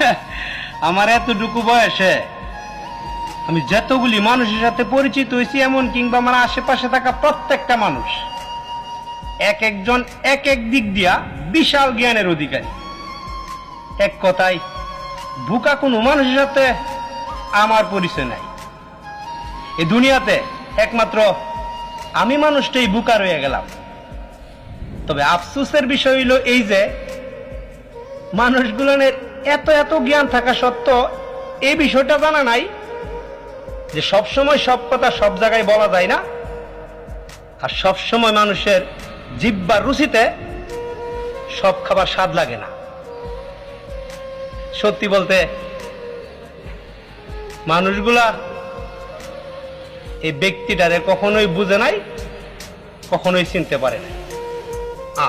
আমার এতটুকু বয়সে আমি যতগুলি মানুষের সাথে পরিচিত হয়েছি, এমন কিংবা আমার আশেপাশে থাকা প্রত্যেকটা মানুষ, এক একজন এক এক দিক দিয়া বিশাল জ্ঞানের অধিকারী। এক কথায়, বুকা কোনো মানুষের সাথে আমার পরিচয় নাই। এই দুনিয়াতে একমাত্র আমি মানুষটাই বুকা রয়ে গেলাম। তবে আফসোসের বিষয় হইল এই যে মানুষগুলোনের এত এত জ্ঞান থাকা সত্ত্বেও এই বিষয়টা জানা নাই যে সব সময় সব কথা সব জায়গায় বলা যায় না। আর সব সময় মানুষের জিব্বার রুচিতে সব খাবার স্বাদ লাগে না। সত্যি বলতে মানুষগুলা এই ব্যক্তিটারে কখনোই বুঝে নাই, কখনোই চিনতে পারে না আ।